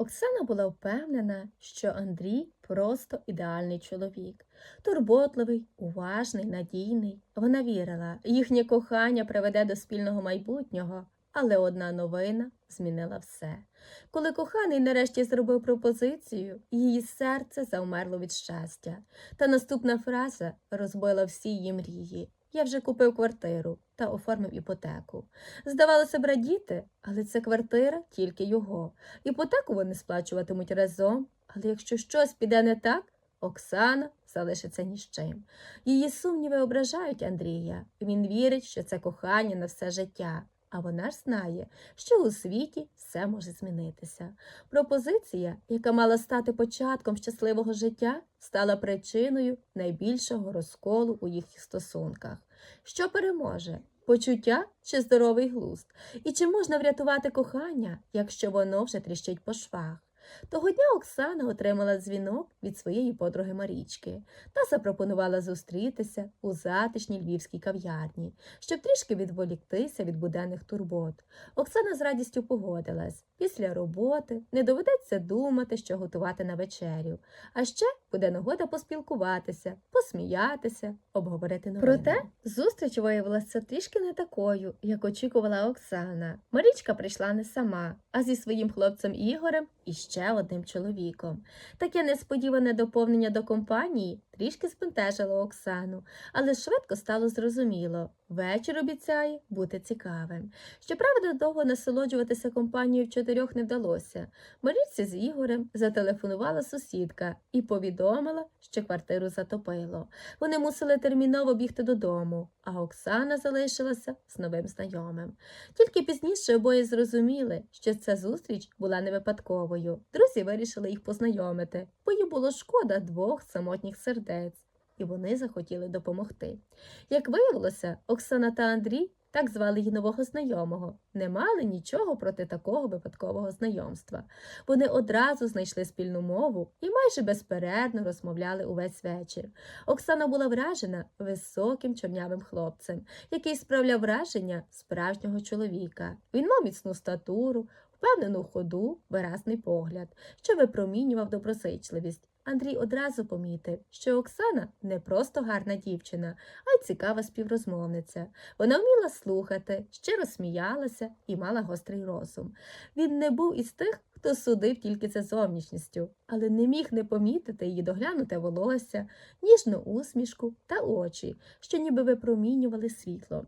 Оксана була впевнена, що Андрій просто ідеальний чоловік, турботливий, уважний, надійний. Вона вірила, їхнє кохання приведе до спільного майбутнього, але одна новина змінила все. Коли коханий нарешті зробив пропозицію, її серце завмерло від щастя. Та наступна фраза розбила всі її мрії. Я вже купив квартиру та оформив іпотеку. Здавалося б радіти, але це квартира тільки його. Іпотеку вони сплачуватимуть разом, але якщо щось піде не так, Оксана залишиться ні з чим. Її сумніви ображають Андрія. Він вірить, що це кохання на все життя. А вона ж знає, що у світі все може змінитися. Пропозиція, яка мала стати початком щасливого життя, стала причиною найбільшого розколу у їхніх стосунках. Що переможе? Почуття чи здоровий глузд? І чи можна врятувати кохання, якщо воно вже тріщить по швах? Того дня Оксана отримала дзвінок від своєї подруги Марічки та запропонувала зустрітися у затишній львівській кав'ярні, щоб трішки відволіктися від буденних турбот. Оксана з радістю погодилась. Після роботи не доведеться думати, що готувати на вечерю. А ще буде нагода поспілкуватися, посміятися, обговорити новини. Проте зустріч виявилася трішки не такою, як очікувала Оксана. Марічка прийшла не сама, а зі своїм хлопцем Ігорем і ще одним чоловіком. Таке несподіване доповнення до компанії трішки збентежило Оксану, але швидко стало зрозуміло. Вечір обіцяє бути цікавим. Щоправда, довго насолоджуватися компанією в чотирьох не вдалося. Марічці з Ігорем зателефонувала сусідка і повідомила, що квартиру затопило. Вони мусили терміново бігти додому, а Оксана залишилася з новим знайомим. Тільки пізніше обоє зрозуміли, що ця зустріч була не випадковою. Друзі вирішили їх познайомити, бо їм було шкода двох самотніх сердець, і вони захотіли допомогти. Як виявилося, Оксана та Андрій, так звали її нового знайомого, не мали нічого проти такого випадкового знайомства. Вони одразу знайшли спільну мову і майже безперервно розмовляли увесь вечір. Оксана була вражена високим чорнявим хлопцем, який справляв враження справжнього чоловіка. Він мав міцну статуру, впевнену ходу, виразний погляд, що випромінював доброзичливість. Андрій одразу помітив, що Оксана не просто гарна дівчина, а й цікава співрозмовниця. Вона вміла слухати, щиро сміялася і мала гострий розум. Він не був із тих, хто судив тільки за зовнішністю, але не міг не помітити її доглянуте волосся, ніжну усмішку та очі, що ніби випромінювали світло.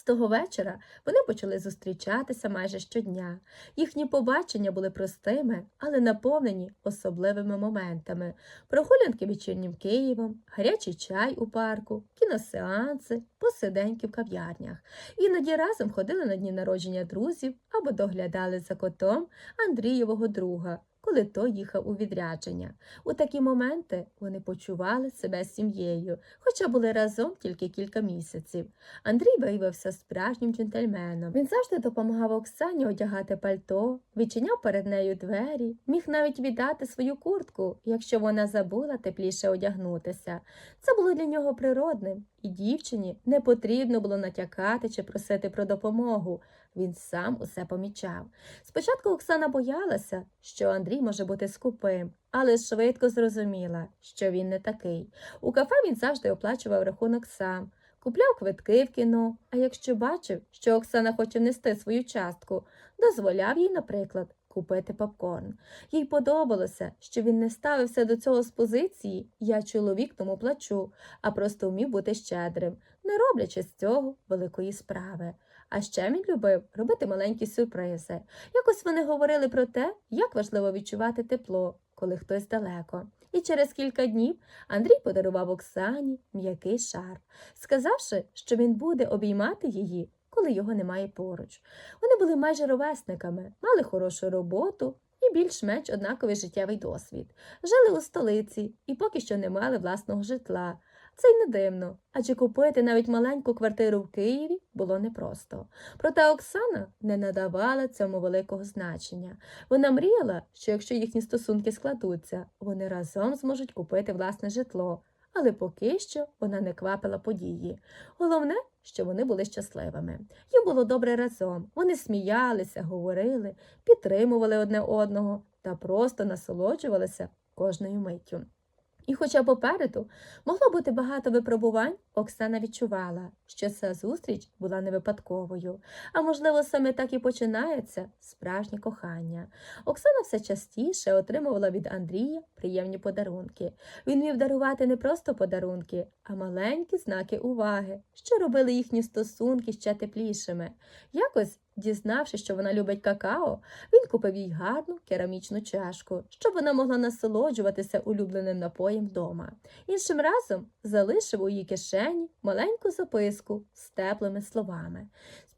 З того вечора вони почали зустрічатися майже щодня. Їхні побачення були простими, але наповнені особливими моментами: прогулянки вечірнім Києвом, гарячий чай у парку, кіносеанси, посиденьки в кав'ярнях. Іноді разом ходили на дні народження друзів або доглядали за котом Андрієвого друга. Коли той їхав у відрядження. У такі моменти вони почували себе сім'єю, хоча були разом тільки кілька місяців. Андрій виявився справжнім джентльменом. Він завжди допомагав Оксані одягати пальто, відчиняв перед нею двері, міг навіть віддати свою куртку, якщо вона забула тепліше одягнутися. Це було для нього природним, і дівчині не потрібно було натякати чи просити про допомогу. Він сам усе помічав. Спочатку Оксана боялася, що Андрій може бути скупим, але швидко зрозуміла, що він не такий. У кафе він завжди оплачував рахунок сам, купляв квитки в кіно, а якщо бачив, що Оксана хоче внести свою частку, дозволяв їй, наприклад, купити попкорн. Їй подобалося, що він не ставився до цього з позиції Я чоловік тому плачу, а просто вмів бути щедрим, не роблячи з цього великої справи. А ще він любив робити маленькі сюрпризи. Якось вони говорили про те, як важливо відчувати тепло, коли хтось далеко. І через кілька днів Андрій подарував Оксані м'який шарф, сказавши, що він буде обіймати її, коли його немає поруч. Вони були майже ровесниками, мали хорошу роботу і більш-менш однаковий життєвий досвід. Жили у столиці і поки що не мали власного житла. Це й не дивно, адже купити навіть маленьку квартиру в Києві було непросто. Проте Оксана не надавала цьому великого значення. Вона мріяла, що якщо їхні стосунки складуться, вони разом зможуть купити власне житло, але поки що вона не квапила події. Головне, що вони були щасливими. Їм було добре разом. Вони сміялися, говорили, підтримували одне одного та просто насолоджувалися кожною миттю. І хоча попереду могло бути багато випробувань, Оксана відчувала, що ця зустріч була не випадковою, а можливо, саме так і починається справжнє кохання. Оксана все частіше отримувала від Андрія приємні подарунки. Він міг дарувати не просто подарунки, а маленькі знаки уваги, що робили їхні стосунки ще теплішими. Якось, дізнавшись, що вона любить какао, він купив їй гарну керамічну чашку, щоб вона могла насолоджуватися улюбленим напоєм вдома. Іншим разом залишив у її кишені маленьку записку з теплими словами.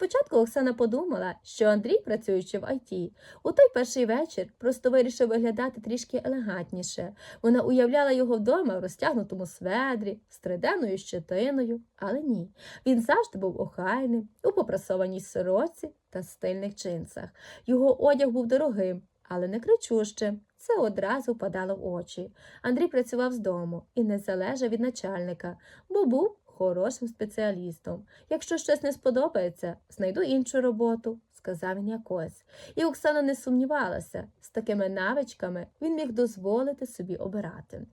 Спочатку Оксана подумала, що Андрій, працюючи в ІТ, у той перший вечір просто вирішив виглядати трішки елегантніше. Вона уявляла його вдома в розтягнутому сведрі, з триденною щетиною, але ні. Він завжди був охайним, у попрасованій сороці та стильних джинсах. Його одяг був дорогим, але не кричущим. Це одразу впадало в очі. Андрій працював з дому і не залежав від начальника, бо був хорошим спеціалістом. Якщо щось не сподобається, знайду іншу роботу, сказав він якось. І Оксана не сумнівалася, з такими навичками він міг дозволити собі обирати.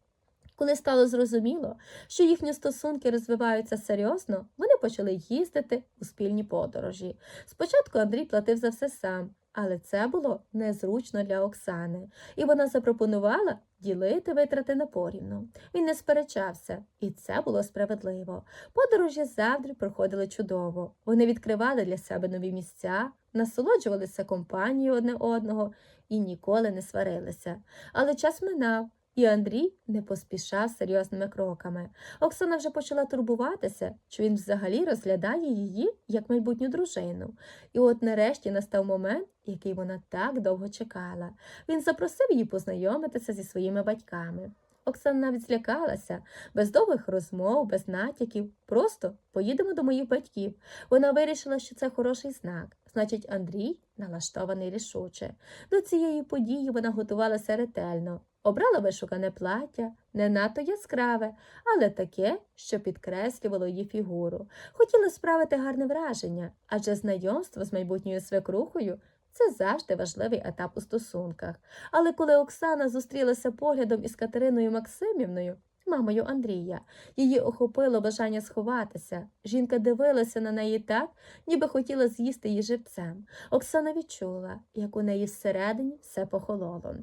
Коли стало зрозуміло, що їхні стосунки розвиваються серйозно, вони почали їздити у спільні подорожі. Спочатку Андрій платив за все сам, але це було незручно для Оксани, і вона запропонувала ділити витрати на порівну. Він не сперечався, і це було справедливо. Подорожі завжди проходили чудово. Вони відкривали для себе нові місця, насолоджувалися компанією одне одного і ніколи не сварилися. Але час минав. І Андрій не поспішав серйозними кроками. Оксана вже почала турбуватися, що він взагалі розглядає її як майбутню дружину. І от нарешті настав момент, який вона так довго чекала. Він запросив її познайомитися зі своїми батьками. Оксана навіть злякалася, без довгих розмов, без натяків. Просто поїдемо до моїх батьків. Вона вирішила, що це хороший знак. Значить, Андрій налаштований рішуче. До цієї події вона готувалася ретельно. Обрала вишукане плаття, не надто яскраве, але таке, що підкреслювало її фігуру. Хотіла справити гарне враження, адже знайомство з майбутньою свекрухою це завжди важливий етап у стосунках. Але коли Оксана зустрілася поглядом із Катериною Максимівною, мамою Андрія, її охопило бажання сховатися. Жінка дивилася на неї так, ніби хотіла з'їсти її живцем. Оксана відчула, як у неї всередині все похололо.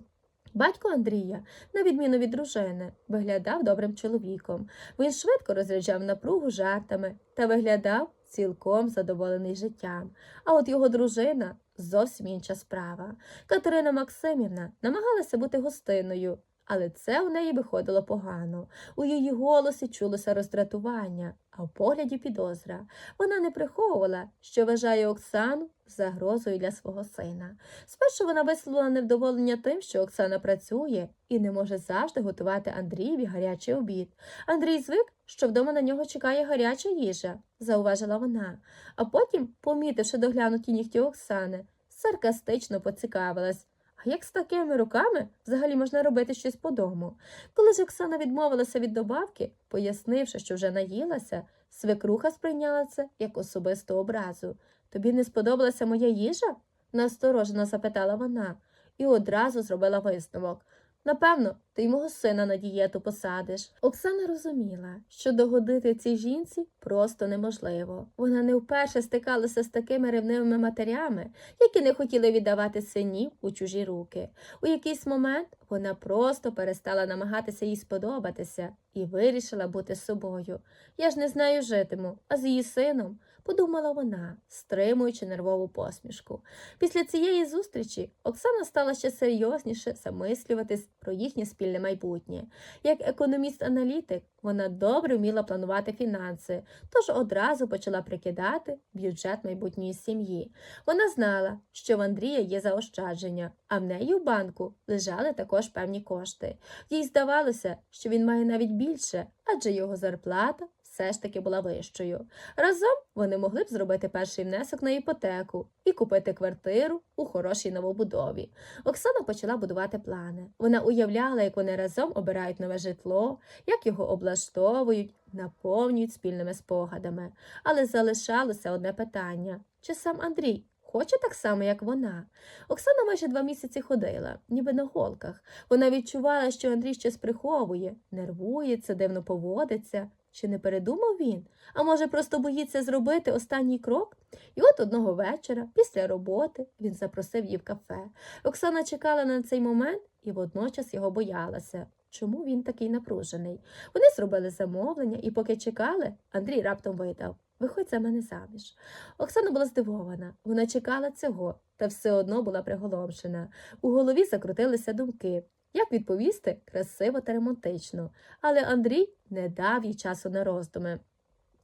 Батько Андрія, на відміну від дружини, виглядав добрим чоловіком. Він швидко розряджав напругу жартами та виглядав цілком задоволений життям. А от його дружина зовсім інша справа. Катерина Максимівна намагалася бути гостинною, але це у неї виходило погано. У її голосі чулося роздратування, а в погляді підозра. Вона не приховувала, що вважає Оксану загрозою для свого сина. Спершу вона висловила невдоволення тим, що Оксана працює і не може завжди готувати Андрієві гарячий обід. Андрій звик, що вдома на нього чекає гаряча їжа, зауважила вона, а потім, помітивши доглянуті нігті Оксани, саркастично поцікавилась. А як з такими руками взагалі можна робити щось по дому? Коли ж Оксана відмовилася від добавки, пояснивши, що вже наїлася, свекруха сприйняла це як особисту образу. Тобі не сподобалася моя їжа? насторожено запитала вона і одразу зробила висновок. Напевно, ти й мого сина на дієту посадиш. Оксана розуміла, що догодити цій жінці просто неможливо. Вона не вперше стикалася з такими ревнивими матерями, які не хотіли віддавати синів у чужі руки. У якийсь момент вона просто перестала намагатися їй сподобатися і вирішила бути собою. Я ж не з нею житиму, а з її сином, подумала вона, стримуючи нервову посмішку. Після цієї зустрічі Оксана стала ще серйозніше замислюватись про їхнє спільне майбутнє. Як економіст-аналітик, вона добре вміла планувати фінанси, тож одразу почала прикидати бюджет майбутньої сім'ї. Вона знала, що в Андрія є заощадження, а в неї в банку лежали також певні кошти. Їй здавалося, що він має навіть більше, адже його зарплата все ж таки була вищою. Разом вони могли б зробити перший внесок на іпотеку і купити квартиру у хорошій новобудові. Оксана почала будувати плани. Вона уявляла, як вони разом обирають нове житло, як його облаштовують, наповнюють спільними спогадами. Але залишалося одне питання: чи сам Андрій хоче так само, як вона? Оксана майже два місяці ходила, ніби на голках. Вона відчувала, що Андрій щось приховує, нервується, дивно поводиться. Чи не передумав він? А може, просто боїться зробити останній крок? І от одного вечора, після роботи, він запросив її в кафе. Оксана чекала на цей момент і водночас його боялася. Чому він такий напружений? Вони зробили замовлення, і поки чекали, Андрій раптом видав Виходь за мене заміж. Оксана була здивована. Вона чекала цього, та все одно була приголомшена. У голові закрутилися думки. Як відповісти красиво та романтично, але Андрій не дав їй часу на роздуми.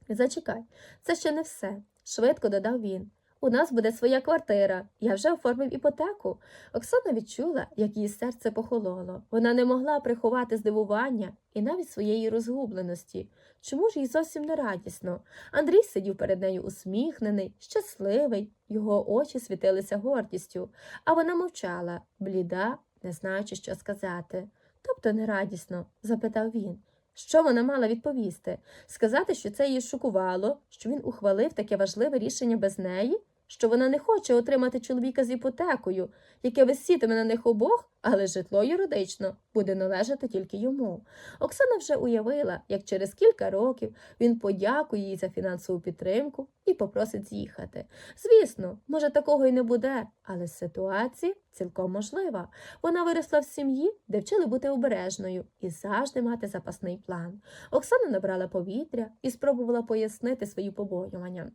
Зачекай, це ще не все, швидко додав він. У нас буде своя квартира, я вже оформив іпотеку. Оксана відчула, як її серце похололо. Вона не могла приховати здивування і навіть своєї розгубленості. Чому ж їй зовсім не радісно? Андрій сидів перед нею усміхнений, щасливий, його очі світилися гордістю, а вона мовчала, бліда, не знаючи, що сказати. Тобто не радісно? запитав він. Що вона мала відповісти? Сказати, що це її шокувало, що він ухвалив таке важливе рішення без неї, що вона не хоче отримати чоловіка з іпотекою, яке висітиме на них обох, але житло юридично буде належати тільки йому. Оксана вже уявила, як через кілька років він подякує їй за фінансову підтримку і попросить з'їхати. Звісно, може, такого й не буде, але ситуація цілком можлива. Вона виросла в сім'ї, де вчили бути обережною і завжди мати запасний план. Оксана набрала повітря і спробувала пояснити свої побоювання.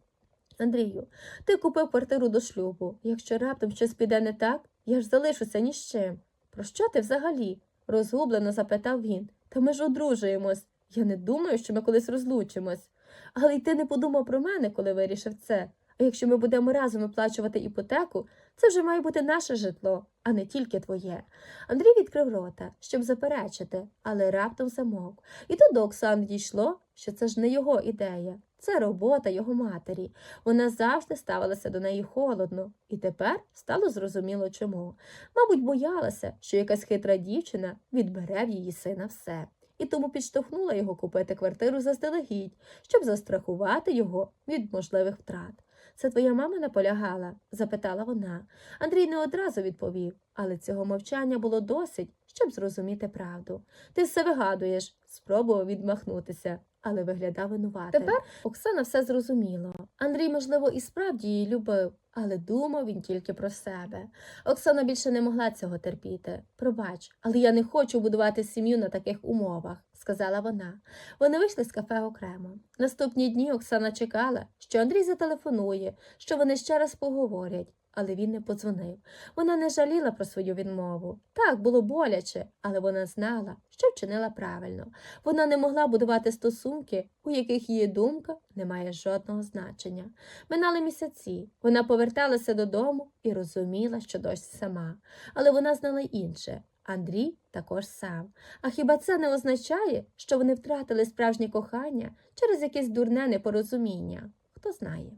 Андрію, ти купив квартиру до шлюбу. Якщо раптом щось піде не так, я ж залишуся ні з чим. Про що ти взагалі? розгублено запитав він. Та ми ж одружуємось. Я не думаю, що ми колись розлучимось. Але й ти не подумав про мене, коли вирішив це. А якщо ми будемо разом оплачувати іпотеку, це вже має бути наше житло, а не тільки твоє. Андрій відкрив рота, щоб заперечити, але раптом замовк. І тут до Оксани дійшло, що це ж не його ідея, це робота його матері. Вона завжди ставилася до неї холодно, і тепер стало зрозуміло чому. Мабуть, боялася, що якась хитра дівчина відбере в її сина все. І тому підштовхнула його купити квартиру заздалегідь, щоб застрахувати його від можливих втрат. Це твоя мама наполягала? запитала вона. Андрій не одразу відповів, але цього мовчання було досить, щоб зрозуміти правду. Ти все вигадуєш, спробував відмахнутися, але виглядав винуватим. Тепер Оксана все зрозуміла. Андрій, можливо, і справді її любив, але думав він тільки про себе. Оксана більше не могла цього терпіти. Пробач, але я не хочу будувати сім'ю на таких умовах, сказала вона. Вони вийшли з кафе окремо. Наступні дні Оксана чекала, що Андрій зателефонує, що вони ще раз поговорять. Але він не подзвонив. Вона не жаліла про свою відмову. Так, було боляче, але вона знала, що вчинила правильно. Вона не могла будувати стосунки, у яких її думка не має жодного значення. Минали місяці. Вона поверталася додому і розуміла, що дощ сама. Але вона знала інше. Андрій також сам. А хіба це не означає, що вони втратили справжнє кохання через якесь дурне непорозуміння? Хто знає?